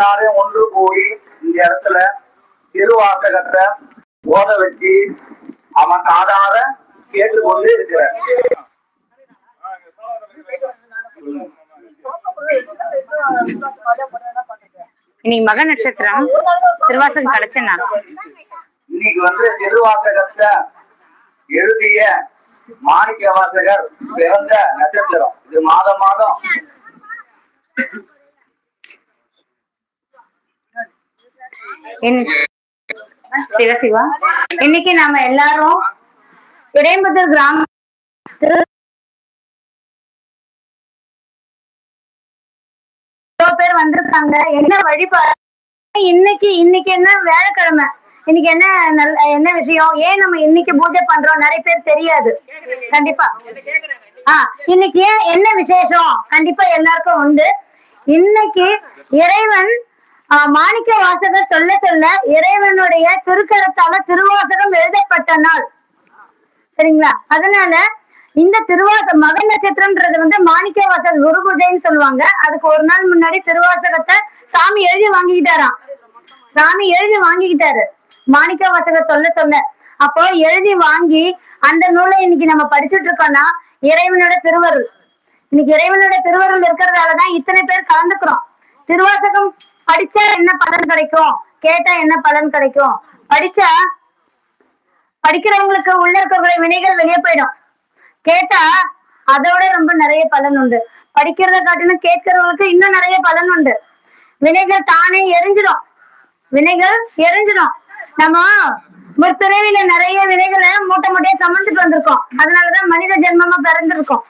எல்லாரும் ஒன்று கூடி இந்த இடத்துல திருவாசகத்தை ஓத வச்சு அவன் காதார கேட்டுக்கொண்டு இருக்கிற இன்னைக்கு மக நட்சத்திரம் திருவாசகம் கிடைச்ச நாள் இன்னைக்கு வந்து திருவாசகத்தை எழுதிய மாணிக்க வாசகர் பிறந்த நட்சத்திரம். இது மாதம் மாதம். சிவசிவா இன்னைக்கு நாம எல்லாரும் இடையம்புத்தூர் கிராம பேர் வந்திருக்காங்க. என்ன வழிபாடு இன்னைக்கு இன்னைக்கு என்ன வேலைக்கிழமை இன்னைக்கு என்ன நல்ல என்ன விஷயம்? ஏன் நம்ம இன்னைக்கு பூஜை பண்றோம்? நிறைய பேர் தெரியாது. கண்டிப்பா. ஆஹ் இன்னைக்கு ஏன் என்ன விசேஷம்? கண்டிப்பா எல்லாருக்கும் உண்டு. இன்னைக்கு இறைவன் மாணிக்க வாசகர் சொல்ல சொல்ல இறைவனுடைய திருக்கரத்தால திருவாசகம் எழுதப்பட்ட நாள். சரிங்களா? அதனால இந்த திருவாச மக நட்சத்திரம்ன்றது வந்து மாணிக்க வாசகர் குரு பூஜைன்னு சொல்லுவாங்க. அதுக்கு ஒரு நாள் முன்னாடி திருவாசகத்தை சாமி எழுதி வாங்கிக்கிட்டாராம். சாமி எழுதி வாங்கிக்கிட்டாரு. மாணிக்க வாசகர் சொல்ல சொல்ல. அப்போ எழுதி வாங்கி அந்த நூலை இன்னைக்கு நம்ம படிச்சுட்டு இருக்கோம்னா இறைவனோட திருவருள். இன்னைக்கு இறைவனோட திருவருள் இருக்கிறதாலதான் இத்தனை பேர் கலந்துக்கிறோம். திருவாசகம் படிச்சா என்ன பலன் கிடைக்கும்? கேட்டா என்ன பலன் கிடைக்கும்? படிச்சா படிக்கிறவங்களுக்கு உள்ள இருக்கக்கூடிய வினைகள் வெளியே போயிடும். கேட்டா அதோட ரொம்ப நிறைய பலன் உண்டு. படிக்கிறத காட்டிலும் கேட்கறவங்களுக்கு இன்னும் நிறைய பலன் உண்டு. வினைகள் தானே எரிஞ்சிடும். வினைகள் எரிஞ்சிடும். நம்ம முற்பிறவில நிறைய வினைகளை மூட்டை மூட்டையா சமந்துட்டு வந்திருக்கோம். அதனாலதான் மனித ஜென்மமா பிறந்திருக்கோம்.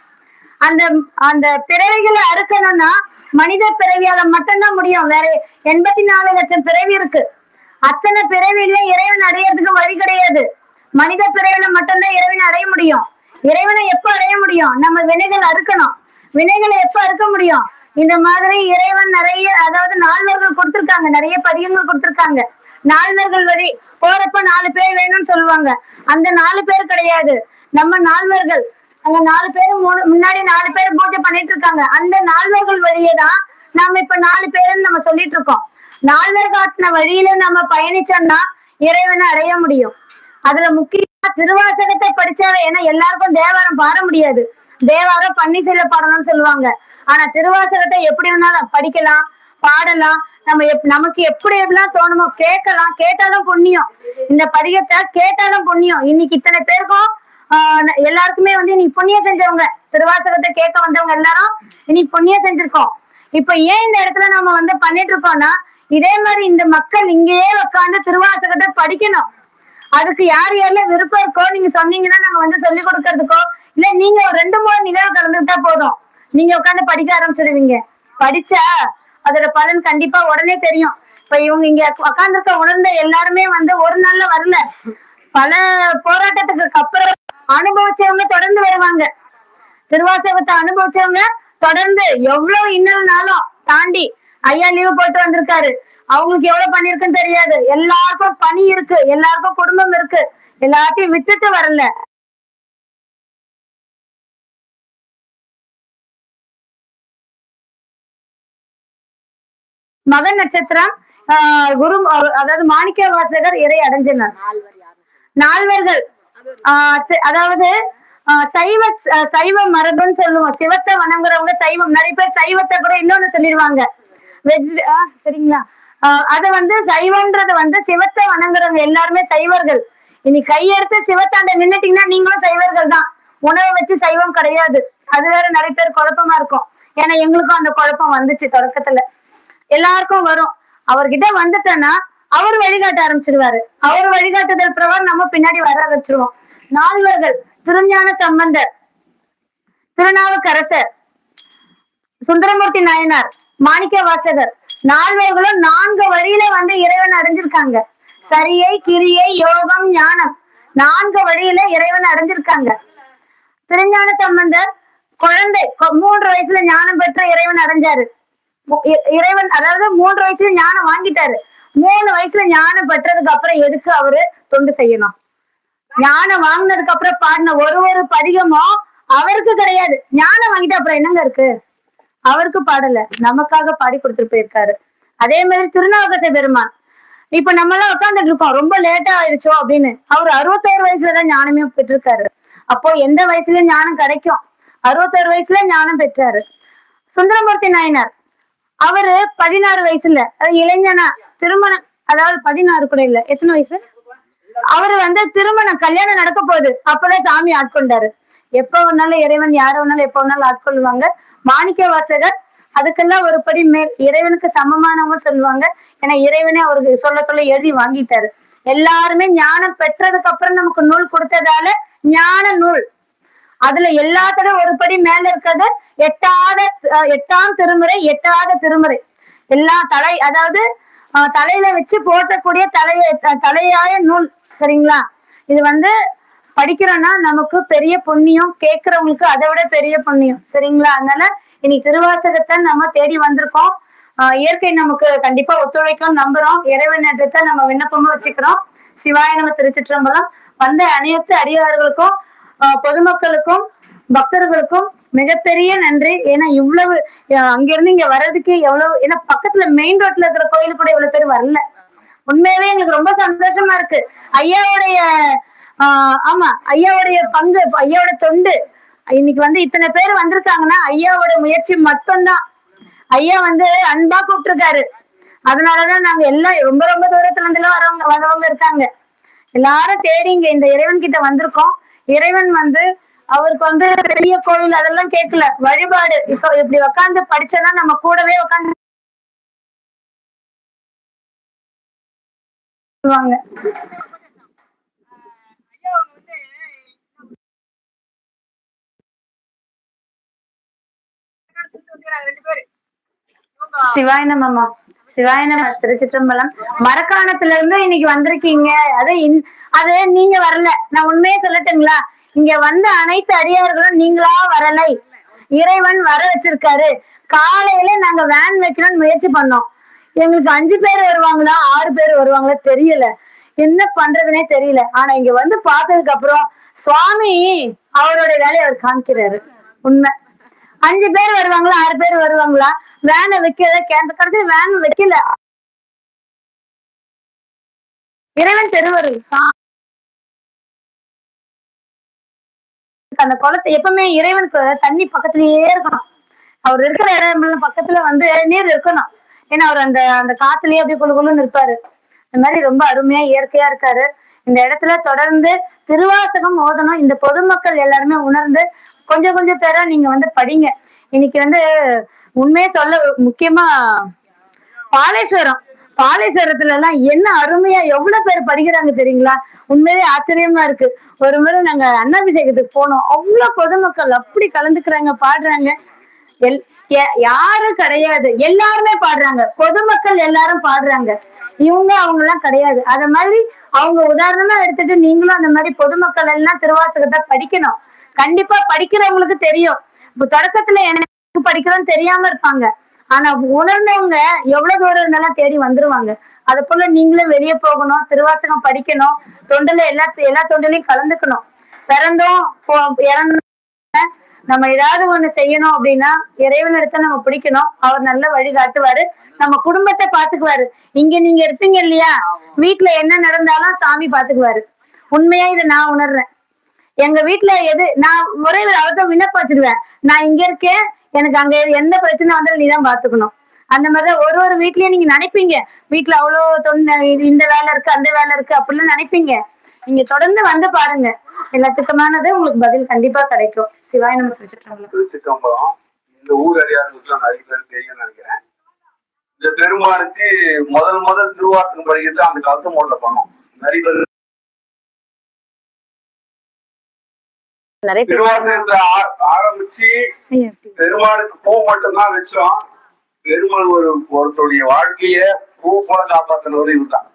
அந்த அந்த பிறவிகளை அறுக்கணும்னா மனித பிறவியால மட்டும்தான் முடியும். வேற எண்பத்தி நாலு லட்சம் பிறவி இருக்கு. அத்தனை பிறவிலையும் இறைவன் அடையிறதுக்கு வழி கிடையாது. மனித பிறவில மட்டும்தான் இறைவனை அடைய முடியும். இறைவனை எப்ப அடைய முடியும்? நம்ம வினைகள் அறுக்கணும். வினைகளை எப்ப அறுக்க முடியும்? இந்த மாதிரி இறைவன் நிறைய அதாவது நால்வர்கள் கொடுத்திருக்காங்க. நிறைய பதியங்கள் கொடுத்திருக்காங்க. நால்வர்கள் வழி போறப்ப நாலு பேர் வேணும்னு சொல்லுவாங்க. அந்த நாலு பேர் கிடையாது. நம்ம நால்வர்கள் அங்க நாலு பேரும் முன்னாடி நாலு பேர் பூஜை பண்ணிட்டு இருக்காங்க. அந்த நால்வர்கள் வழியே தான் நாம இப்ப நாலு பேருன்னு நம்ம சொல்லிட்டு இருக்கோம். நால்வர் காட்டின வழியில நம்ம பயணிச்சோம்னா இறைவனை அடைய முடியும். அதுல முக்கியமா திருவாசகத்தை படிச்சாவே ஏன்னா எல்லாருக்கும் தேவாரம் பாட முடியாது. தேவாரம் பன்னிசையில பாடணும்னு சொல்லுவாங்க. ஆனா திருவாசகத்தை எப்படி வேணாலும் படிக்கலாம் பாடலாம். நம்ம எப் நமக்கு எப்படி எப்படிலாம் தோணுமோ கேட்கலாம். கேட்டாலும் புண்ணியம். இந்த பதிகத்தை கேட்டாலும் புண்ணியம். இன்னைக்கு இத்தனை பேருக்கும் எல்லாருக்குமே வந்து நீ புண்ணியம் செஞ்சவங்க திருவாசகத்தை கேட்க வந்தவங்க எல்லாரும் நீ புண்ணியம் செஞ்சிருக்கோம். இப்ப ஏன் இந்த இடத்துல நம்ம வந்து பண்ணிட்டு இருக்கோம்னா இதே மாதிரி இந்த மக்கள் இங்கேயே உட்காந்து திருவாசகத்தை படிக்கணும். அதுக்கு யார் யாருல விருப்பம் இருக்கோ நீங்க சொன்னீங்கன்னா நாங்க வந்து சொல்லி கொடுக்கறதுக்கோ இல்ல நீங்க ஒரு ரெண்டு மூணு நிகழ்வு கலந்துட்டா போதும். நீங்க உட்காந்து படிக்க ஆரம்பிச்சிடுவீங்க படிச்சா அதோட பலன் கண்டிப்பா உடனே தெரியும். இப்ப இவங்க இங்க உட்காந்துருக்க உணர்ந்த எல்லாருமே வந்து ஒரு நாள்ல வரல. பல போராட்டத்துக்கு அப்புறம் அனுபவிச்சவங்க தொடர்ந்து வருவாங்க. திருவாசகத்தை அனுபவிச்சவங்க தொடர்ந்து எவ்வளவு இன்னல்னாலும் தாண்டி ஐயா லீவு போட்டு வந்திருக்காரு. அவங்களுக்கு எவ்வளவு பண்ணிருக்குன்னு தெரியாது. எல்லாருக்கும் பணி இருக்கு. எல்லாருக்கும் குடும்பம் இருக்கு. எல்லாத்தையும் விட்டுட்டு வரல. மகன் நட்சத்திரம் ஆஹ் குரு அதாவது மாணிக்க வாசகர் இறை அடைஞ்சினார். நால்வர்கள். அதாவது ஆஹ் சைவ சைவ மரபுன்னு சொல்லுவோம். சிவத்தை வணங்குறவங்க சைவம். நிறைய பேர் சைவத்தை கூட இன்னொன்னு சொல்லிடுவாங்க வெஜ் சரிங்களா? அது வந்து சைவன்றது வந்து சிவத்தை வணங்குறவங்க எல்லாருமே சைவர்கள். இனி கையெடுத்து சிவத்தாண்ட நின்னுட்டீங்கன்னா நீங்களும் சைவர்கள் தான். உணவை வச்சு சைவம் கிடையாது. அது வேற நிறைய பேர் குழப்பமா இருக்கும். ஏன்னா எங்களுக்கும் அந்த குழப்பம் வந்துச்சு தொடக்கத்துல. எல்லாருக்கும் வரும். அவர்கிட்ட வந்துட்டேன்னா அவர் வழிகாட்ட ஆரம்பிச்சிடுவாரு அவர் வழிகாட்டுதல் பிரகாரம் நம்ம பின்னாடி வர ஆரம்பிச்சிருவோம். நால்வர்கள் திருஞான சம்பந்தர் திருநாவுக்கரசர் சுந்தரமூர்த்தி நாயனார் மாணிக்க வாசகர் நால்வர்களும் நான்கு வழியில வந்து இறைவன் அடைஞ்சிருக்காங்க சரியை கிரியை யோகம் ஞானம். நான்கு வழியில இறைவன் அடைஞ்சிருக்காங்க திருஞான சம்பந்தர் குழந்தை கொ- மூன்று வயசுல ஞானம் பெற்ற இறைவன் அடைஞ்சாரு. இறைவன் அதாவது மூன்று வயசுல ஞானம் வாங்கிட்டாரு. மூணு வயசுல ஞானம் பெற்றதுக்கு அப்புறம் எதுக்கு அவரு தொண்டு செய்யணும்? ஞானம் வாங்கினதுக்கு அப்புறம் பாடின ஒரு ஒரு பதிகமும் அவருக்கு கிடையாது. ஞானம் வாங்கிட்டு அப்புறம் என்னங்க இருக்கு? அவருக்கு பாடல. நமக்காக பாடி கொடுத்துட்டு போயிருக்காரு. அதே மாதிரி திருநாவுக்கத்தை பெருமான். இப்ப நம்ம எல்லாம் உட்காந்துட்டு இருக்கோம். ரொம்ப லேட்டா ஆயிடுச்சோ அப்படின்னு. அவர் அறுபத்தோரு வயசுலதான் ஞானமே பெற்றிருக்காரு. அப்போ எந்த வயசுலயும் ஞானம் கிடைக்கும். அறுபத்தோரு வயசுல ஞானம் பெற்றாரு. சுந்தரமூர்த்தி நாயனார். அவரு பதினாறு வயசுல அதாவது இளைஞனா திருமணம் அதாவது பதினாறு கூட இல்ல எத்தனை வயசு? அவரு வந்து திருமணம் கல்யாணம் நடக்க போகுது. அப்பதான் சாமி ஆட்கொண்டாரு. எப்ப ஒன்னாலும் இறைவன் யார ஒன்னாலும் எப்ப ஒன்னாலும் ஆட்கொள்ளுவாங்க மாணிக்க வாசகர் அதுக்கெல்லாம் ஒரு படி மேல் இறைவனுக்கு சமமானவங்க சொல்லுவாங்க. ஏன்னா இறைவனே அவருக்கு சொல்ல சொல்ல எழுதி வாங்கிட்டாரு. எல்லாருமே ஞானம் பெற்றதுக்கு அப்புறம் நமக்கு நூல் கொடுத்ததால ஞான நூல். அதுல எல்லாத்தோட ஒரு படி மேல இருக்கிறது எட்டாத அஹ், எட்டாம் திருமுறை எட்டாத திருமுறை. எல்லா தலை அதாவது தலையில வச்சு போற்றக்கூடிய தலைய தலையாய நூல் சரிங்களா? இது வந்து படிக்கிறோம்னா நமக்கு பெரிய புண்ணியம் கேட்கறவங்களுக்கு அதை விட பெரிய புண்ணியம் சரிங்களா? அதனால இன்னைக்கு திருவாசகத்தை நம்ம தேடி வந்திருக்கோம். ஆஹ் இயற்கை நமக்கு கண்டிப்பா ஒத்துழைக்கும் நம்புறோம். இறைவன் நம்ம விண்ணப்பமா வச்சுக்கிறோம். சிவாய நம்ம திருச்சிற்றம்பலம். வந்த அனைத்து அடியார்களுக்கும் பொதுமக்களுக்கும் பக்தர்களுக்கும் மிகப்பெரிய நன்றி. ஏன்னா இவ்வளவு அங்கிருந்து இங்க வர்றதுக்கு எவ்வளவு ஏன்னா பக்கத்துல மெயின் ரோட்ல இருக்கிற கோயிலு கூட இவ்வளவு பேர் வரல. உண்மையாவே எங்களுக்கு ரொம்ப சந்தோஷமா இருக்கு. ஐயாவுடைய ஆஹ் ஆமா ஐயாவுடைய பங்கு ஐயாவோட தொண்டு. இன்னைக்கு வந்து இத்தனை பேர் வந்திருக்காங்கன்னா ஐயாவோட முயற்சி மட்டும்தான். ஐயா வந்து அன்பா கூப்பிட்டுருக்காரு. அதனாலதான் நாங்க எல்லாம் ரொம்ப ரொம்ப தூரத்துல இருந்து எல்லாம் வரவங்க வரவங்க இருக்காங்க. எல்லாரும் தேடி இங்க இந்த இறைவன் கிட்ட வந்திருக்கோம். இறைவன் வந்து அவருக்கு வந்து பெரிய கோவில் அதெல்லாம் கேட்கல. வழிபாடு. இப்போ இப்படி உக்காந்து படிச்சோன்னா நம்ம கூடவே உக்காந்து சொல்லுவாங்க. சிவாய நமமா சிவாய திருச்சிற்றம்பலம். மரக்காணத்துல இருந்து இன்னைக்கு வந்திருக்கீங்க. அது அது நீங்க வரல. நான் உண்மையே சொல்லட்டுங்களா? இங்க வந்த அனைத்து அடியார்களும் நீங்களா வரலை. இறைவன் வர வச்சிருக்காரு. காலையில நாங்க வேன் வைக்கணும்னு முயற்சி பண்ணோம். எங்களுக்கு அஞ்சு பேர் வருவாங்களா? ஆறு பேர் வருவாங்களா? தெரியல. என்ன பண்றதுனே தெரியல. ஆனா இங்க வந்து பார்த்ததுக்கு அப்புறம் சுவாமி அவருடைய வேலையை அவர் காமிக்கிறாரு. உண்மை. அஞ்சு பேர் வருவாங்களா ஆறு பேர் வருவாங்களா? வேனை வைக்கல கேந்த கடைசி வேன் வைக்கல. இறைவன் திருவரு அந்த குளத்தை எப்பவுமே இறைவனுக்கு தண்ணி பக்கத்துலயே இருக்கணும். அவர் இருக்கிற இடம் பக்கத்துல வந்து நீர் இருக்கணும். ஏன்னா அவர் அந்த அந்த காத்துலயே அப்படியே குழு குழுன்னு இருப்பாரு. இந்த மாதிரி ரொம்ப அருமையா இயற்கையா இருக்காரு. இந்த இடத்துல தொடர்ந்து திருவாசகம் ஓதணும். இந்த பொதுமக்கள் எல்லாருமே உணர்ந்து கொஞ்சம் கொஞ்சம் பேரா நீங்க வந்து படிங்க. இன்னைக்கு வந்து உண்மையை சொல்ல முக்கியமா பாலேஸ்வரம். பாலேஸ்வரத்துல எல்லாம் என்ன அருமையா எவ்வளவு பேர் படிக்கிறாங்க தெரியுங்களா? உண்மையிலே ஆச்சரியமா இருக்கு. ஒரு முறை நாங்க அன்னாபிஷேகத்துக்கு போனோம். அவ்வளவு பொதுமக்கள் அப்படி கலந்துக்கிறாங்க பாடுறாங்க. எல் யாரும் கிடையாது. எல்லாருமே பாடுறாங்க. பொதுமக்கள் எல்லாரும் பாடுறாங்க. இவங்க அவங்க எல்லாம் கிடையாது. அத மாதிரி அவங்க உதாரணமா எடுத்துட்டு நீங்களும் அந்த மாதிரி பொதுமக்கள் எல்லாம் திருவாசகத்தை படிக்கணும். கண்டிப்பா படிக்கிறவங்களுக்கு தெரியும். இப்ப தொடக்கத்துல எனக்கு படிக்கிறோம்னு தெரியாம இருப்பாங்க. ஆனா உணர்ந்தவங்க எவ்வளவு தூரம் இருந்தாலும் தேடி வந்துருவாங்க. அது போல நீங்களும் வெளியே போகணும் திருவாசகம் படிக்கணும் தொண்டுல எல்லா எல்லா தொண்டிலையும் கலந்துக்கணும். பிறந்தோம் போ- நம்ம ஏதாவது ஒண்ணு செய்யணும் அப்படின்னா இறைவனிடத்தை நம்ம பிடிக்கணும். அவர் நல்ல வழி காட்டுவாரு. நம்ம குடும்பத்தை பாத்துக்குவாரு. இங்க நீங்க இருப்பீங்க இல்லையா? வீட்டுல என்ன நடந்தாலும் சாமி பாத்துக்குவாரு. உண்மையா இதை நான் உணர்றேன். எங்க வீட்டுல எது நான் முறையில் அவர்கிட்ட விண்ணப்ப வச்சிருவேன். நான் இங்க இருக்கேன். எனக்கு அங்க எந்த பிரச்சனை வந்தாலும் நீதான் பாத்துக்கணும். அந்த மாதிரிதான் ஒரு ஒரு வீட்லயும் நீங்க நினைப்பீங்க. வீட்டுல அவ்வளவு தொன்ன இந்த வேலை இருக்கு அந்த வேலை இருக்கு அப்படிலாம் நினைப்பீங்க. நீங்க தொடர்ந்து வந்து பாருங்க. எல்லாத்துக்குமானது உங்களுக்கு பதில் கண்டிப்பா கிடைக்கும். சிவாய் நம்ம திருச்சிற்றம்பலம். இந்த ஊர் அடியார்களுக்கு நிறைய பேர் தெரியும்னு நினைக்கிறேன். இந்த பெருமானுக்கு முதல் முதல் திருவாசகம் படிக்கிறது அந்த காலத்து மோட்ல பண்ணோம். நிறைய பேர் ஆரம்பிச்சு பெருமாளுக்கு பூ மட்டும்தான் வச்சோம். பெருமாள் ஒரு ஒருத்தருடைய வாழ்க்கைய பூ போல காப்பாத்தினவர் இதுதான்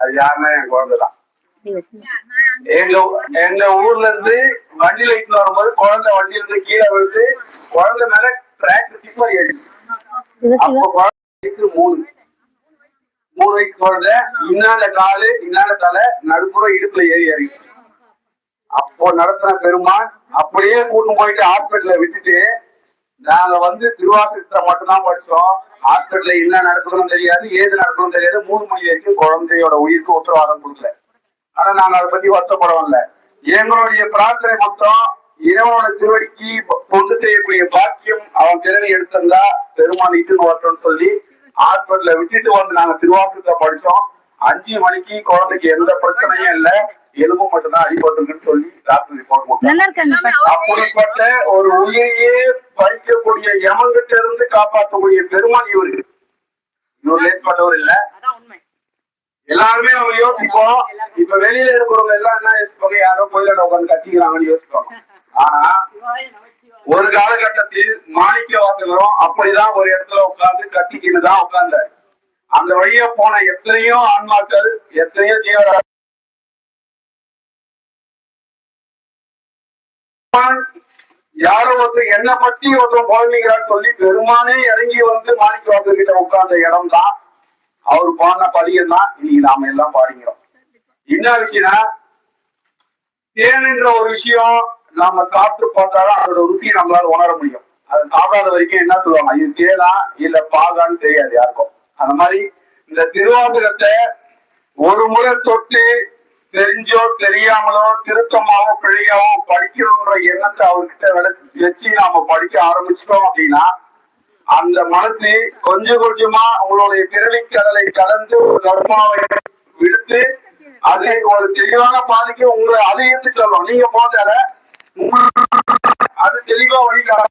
அது யாருன்னா என் குழந்தைதான். எங்க எங்க ஊர்ல இருந்து வண்டியில இட்டு வரும்போது குழந்தை வண்டியில இருந்து கீழே விழுந்து குழந்தை மேல டிராக்டர் டிப்பர் ஏறிச்சு மூணு மூணு வயசு குழந்தை இன்னால காலு இன்னால தலை நடுப்புற இடுப்புல ஏறி ஏறிச்சு அப்போ நடத்தின பெருமான் அப்படியே கூட்டு போயிட்டு ஹாஸ்பிட்டல்ல விட்டுட்டு நாங்க வந்து திருவாசகத்தை மட்டும்தான் படிச்சோம். ஹாஸ்பிட்டல்ல என்ன நடக்கணும் தெரியாது ஏது நடக்கணும் தெரியாது. மூணு மணி வரைக்கும் குழந்தையோட உயிருக்கு உத்தரவாதம் கொடுக்கல. ஆனா நாங்க அதை பத்தி வருத்தப்படவில்லை எங்களுடைய பிரார்த்தனை மொத்தம் இறைவனோட திருவடிக்கு கொண்டு செய்யக்கூடிய பாக்கியம் அவன் திறனை எடுத்திருந்தா பெருமாள் இட்டுன்னு வரட்டும்னு சொல்லி ஹாஸ்பிட்டல்ல விட்டுட்டு வந்து நாங்க திருவாசகத்தை படிச்சோம். அஞ்சு மணிக்கு குழந்தைக்கு எந்த பிரச்சனையும் இல்ல. எலும்பு மட்டும்தான் அடிபட்டுருக்குன்னு சொல்லி டாக்டர் ரிப்போர்ட் இருக்காங்க அப்படிப்பட்ட ஒரு உயிரையே பறிக்கக்கூடிய யமங்கிட்ட இருந்து காப்பாற்றக்கூடிய பெருமாள் இவரு. இவர் லேட்பட்டவர் இல்ல. எல்லாருமே நம்ம யோசிப்போம். இப்ப வெளியில இருக்கிறவங்க எல்லாம் என்ன யோசிப்பாங்க? யாரோ கோயில உட்காந்து கட்டிக்கிறாங்கன்னு யோசிப்பாங்க. ஆனா ஒரு காலகட்டத்தில் மாணிக்க வாசகரும் அப்படிதான் ஒரு இடத்துல உட்கார்ந்து கட்டிக்கின்னு தான் உட்கார்ந்தார். அந்த வழியா போன எத்தனையோ ஆன்மாக்கள் எத்தனையோ ஜீவரா யாரோ ஒருத்தர் என்ன பத்தி ஒருத்தர் குழந்தைங்கிறான்னு சொல்லி பெருமானே இறங்கி வந்து மாணிக்க வாசகர்கிட்ட உட்கார்ந்த இடம் தான் அவர் பாடின பதியம் தான் இன்னைக்கு நாம எல்லாம் பாடுகிறோம். என்ன விஷயம்னா தேன்ன்ற ஒரு விஷயம் நாம சாப்பிட்டு பார்த்தாதான் அதோட ருசியை நம்மளால உணர முடியும். அதை சாப்பிடாத வரைக்கும் என்ன சொல்லுவாங்க? இது தேனா இல்ல பாகான்னு தெரியாது யாருக்கும். அந்த மாதிரி இந்த திருவாதிரத்தை ஒரு முறை தொட்டு தெரிஞ்சோ தெரியாமலோ திருத்தமாவோ பிழையாவோ படிக்கணும்ன்ற எண்ணத்தை அவர்கிட்ட விளக்கு வச்சு நாம படிக்க ஆரம்பிச்சிட்டோம் அப்படின்னா அந்த மனசு கொஞ்சம் கொஞ்சமா உங்களுடைய பிறவிக்கடலை கலந்து ஒரு தர்மாவை விடுத்து அதை ஒரு தெளிவான பாதைக்கு உங்களை அதை எடுத்து நீங்க போதால அது தெளிவா வழிகார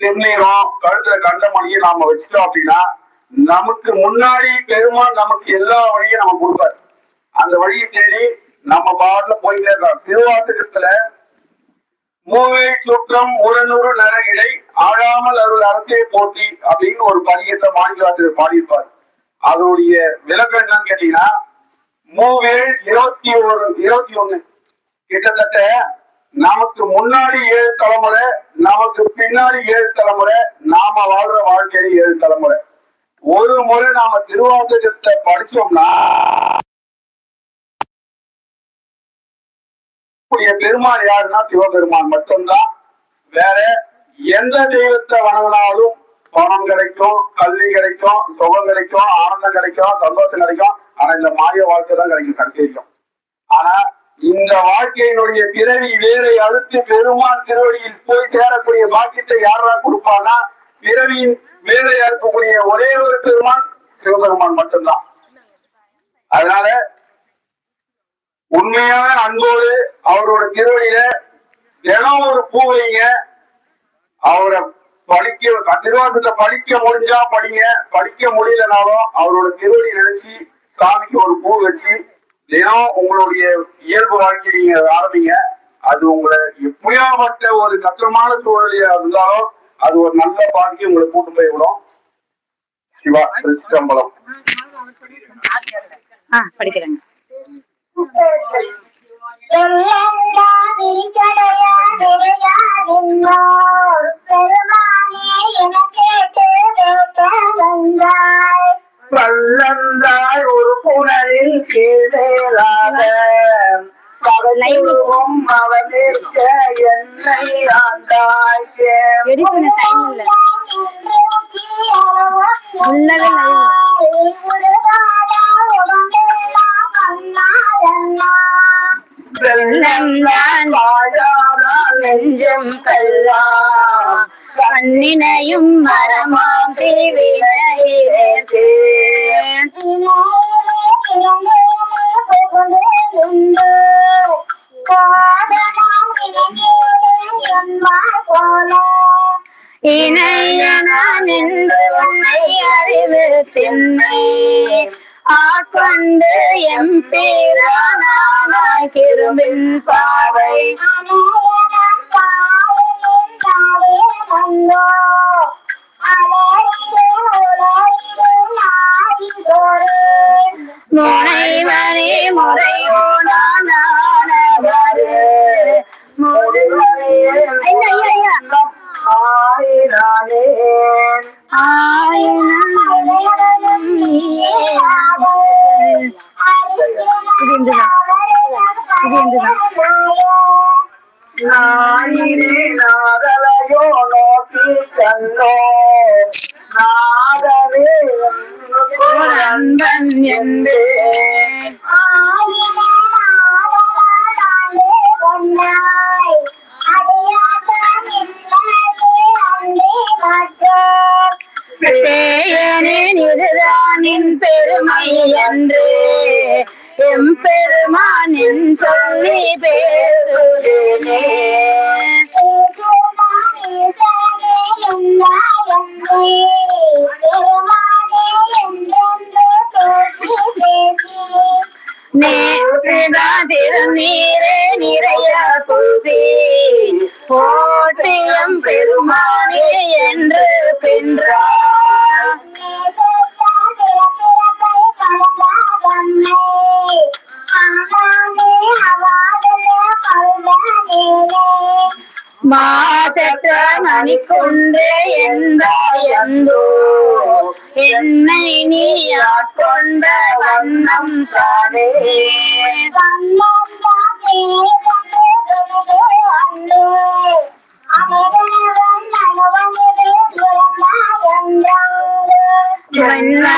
திருநீரம் கழுத்துல கண்டமணியை நாம வச்சுட்டோம் அப்படின்னா நமக்கு முன்னாடி பெருமாள் நமக்கு எல்லா வழியும் நம்ம கொடுப்பாரு. அந்த வழியை தேடி நம்ம பாட்டுல போயிட்டே இருக்கோம் திருவாசகத்துல மூவேல் சுற்றம் உரநூறு நரகிடை ஆழாமல் அருள் அரசே போட்டி அப்படின்னு ஒரு பதியத்தை மாநிலத்தில் பாடியிருப்பார். அதோடைய விளக்கம் என்னன்னு கேட்டீங்கன்னா மூவேல் இருபத்தி ஒரு இருபத்தி ஒண்ணு. கிட்டத்தட்ட நமக்கு முன்னாடி ஏழு தலைமுறை நமக்கு பின்னாடி ஏழு தலைமுறை நாம வாழ்ற வாழ்க்கையில ஏழு தலைமுறை. ஒரு முறை நாம திருவாசகத்தை படிச்சோம்னா கூடிய பெருமாள் யாருன்னா சிவபெருமான் மட்டும்தான். வேற எந்த தெய்வத்தை வணங்கினாலும் பணம் கிடைக்கும் கல்வி கிடைக்கும் சுகம் கிடைக்கும் ஆனந்தம் கிடைக்கும் சந்தோஷம் கிடைக்கும். ஆனா இந்த மாய வாழ்க்கை தான் கிடைக்கும் கடைசி ஆனா இந்த வாழ்க்கையினுடைய பிறவி வேரை அழுத்து பெருமான் திருவடியில் போய் சேரக்கூடிய பாக்கியத்தை யாரா கொடுப்பான்னா பிறவியின் வேரை அறுக்கக்கூடிய ஒரே ஒரு பெருமான் சிவபெருமான் மட்டும்தான். அதனால உண்மையான அன்போடு அவரோட திருவடியில தினம் ஒரு பூ வைங்க. அவரை படிக்க திருவாசத்தை படிக்க முடிஞ்சா படிங்க. படிக்க முடியலனாலும் அவரோட திருவடி நினைச்சு சாமிக்கு ஒரு பூ வச்சு தினம் உங்களுடைய இயல்பு வாழ்க்கை நீங்க ஆரம்பிங்க. அது உங்களை எப்படியாப்பட்ட ஒரு கஷ்டமான சூழ்நிலையா இருந்தாலும் அது ஒரு நல்ல பாக்கி உங்களை கூட்டு போய் விடும். சிவா சிற்றம்பலம் படிக்கிறேங்க. வல்லந்தாய் ஒரு புனரில் கீழேறாத பகலும் அவனிருக்க என்னை ஆண்டாய் பண்ண டைம் இல்ல. வெள்ளந்தான் வாழாமல் நெஞ்சம் கல்லா கண்ணினையும் மரமாம் தேவினையே இணையன நின்று உன்னை அறிவு பின்னை ஆட்கொண்டு எம் பேரானாய் கிருமின் பாவை. முனைவரே முறையோனானவர் வந்தோம் நாகவே ஓர் அன்பன் இதுதானின் பெருமை என்று எம் பெருமானின் சொல்லி பேசுகிறேனே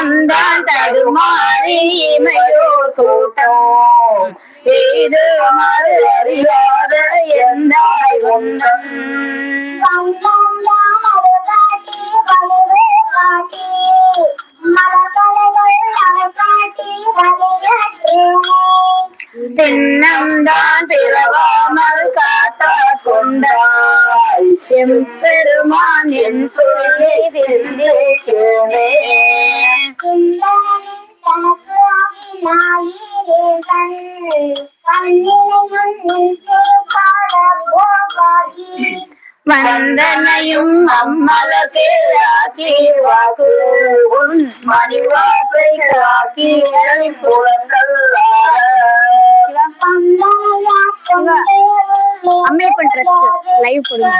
வண்ணந்தான் தடுமாறி இமையோ கூட்டம் இது மறு அறியாத எந்த ஒன்றும் ஆக்கி உன் மணிவாசை ஆக்கி புலங்கள் அம்மே லைவ் போடுங்க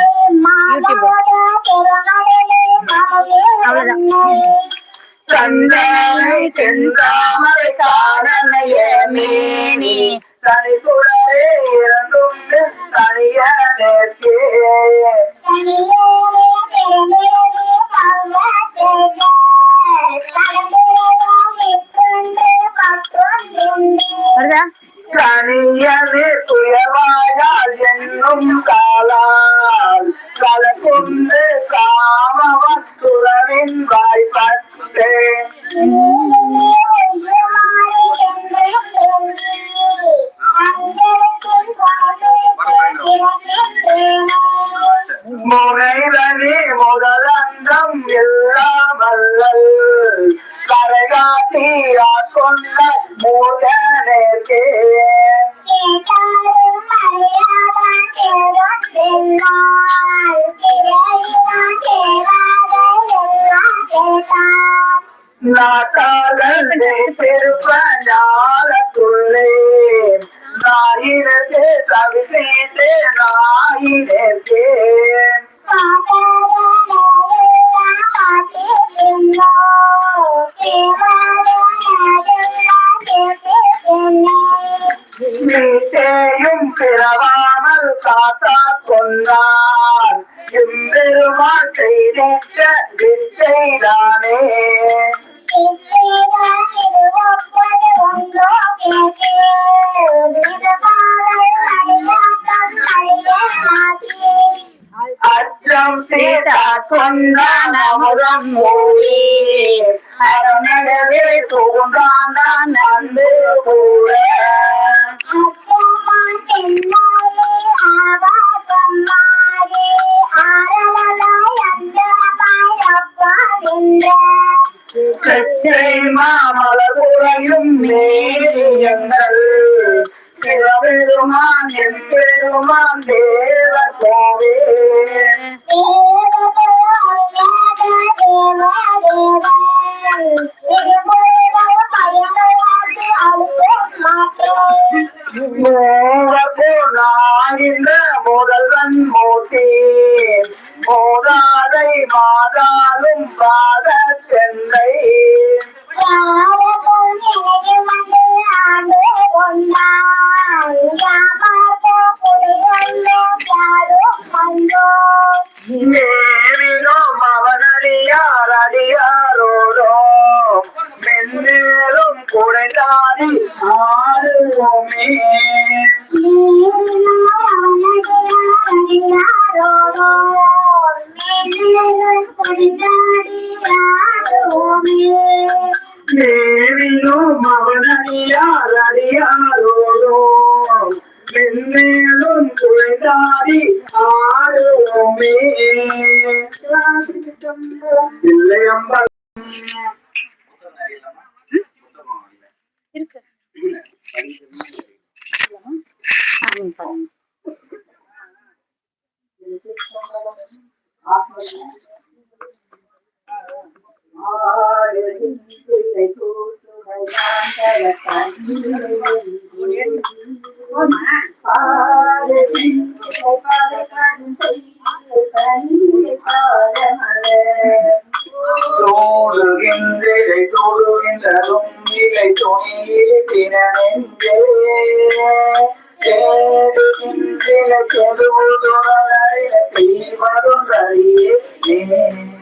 அவ்வளவுதான் கண்ணனை மேனி தனி குடரே வருதா? தனியது துயவாயால் என்னும் காலால் கலக்குண்டு காமவத்துறவின் வாய்ப்பட்டேன் நீட்டேயும் காத்தா கொண்டான் எம்பெருமான் செய்திட்ட வித்தைதானே. அச்சம் சீதா கொண்டான் அமுதம் மூடி. அரணவே தூங்கான் நந்து கூட சச்சை மாமலகுறையும் மேரியங்கள் சிவபெருமான் எம்பெருமான் தேவ அடியாரோடோ மென்மேலும் துளைதாடி ஆடுவோமே. இல்லை அம்பா. இருக்கு. சோடுகின்றதை சோடுகின்றதும் இலை துணியில் தினமென்றே தேடுகின்ற செதுவுதுணரில தீவருந்தறியே அருப்பானை மாறி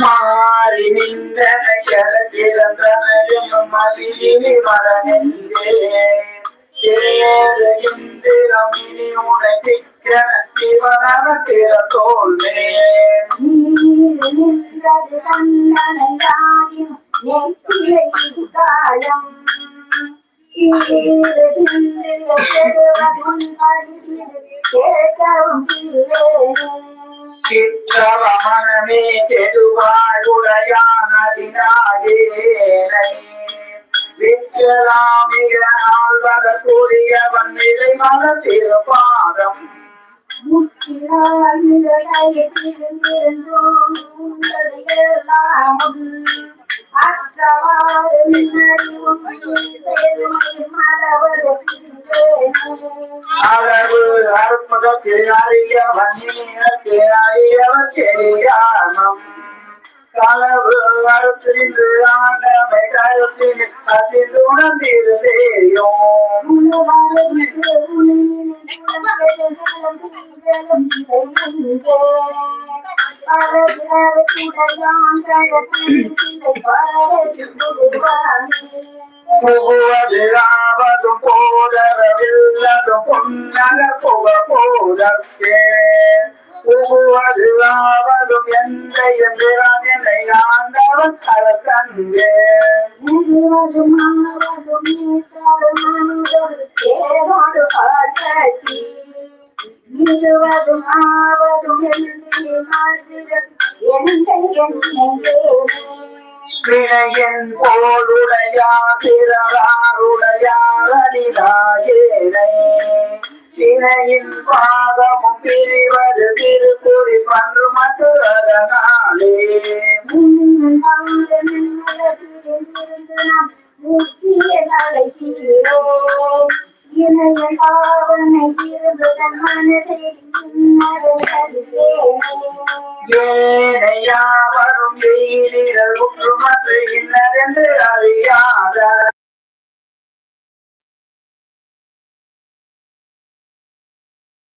மாறி நின்ற மரணின்றே இந்திரம் இனி உனக்கிக்க தோல்வே சிற்றவமனமே தெருவாயுடையானதினாயேனை விற்றலாமிக ஆழ்வத கூறியவன் நிலை மத திருப்பாதம் அளவு அற்புதத்தை அறியவன் நீளத்தை அறியவன் தெரியானம் களவு அறுத்திருந்து ஆண்டமை கருத்தின் அதில் உணர்ந்திருந்தேயும் புகுவதிலாவதும் பொன்னக புக போதற்கே புகுவதிலாவதும் எந்த எம்பிரான் என்னை ஆண்டவன் அரசங்கே இருவதும் ஆவதும் வினையன் போலுடையாருடையாரிதாயேனை வினையின் பாதமும் பிரிவது திருக்குறி பன்று மற்ற அதனாலே இணைய பாவனை இருந்ததன் மனதை ஏனையாவரும் எயிலிரல் உற்றுமது இன்னதென்று அறியாத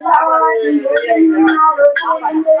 ஓய்வில்லாதன உவமனில்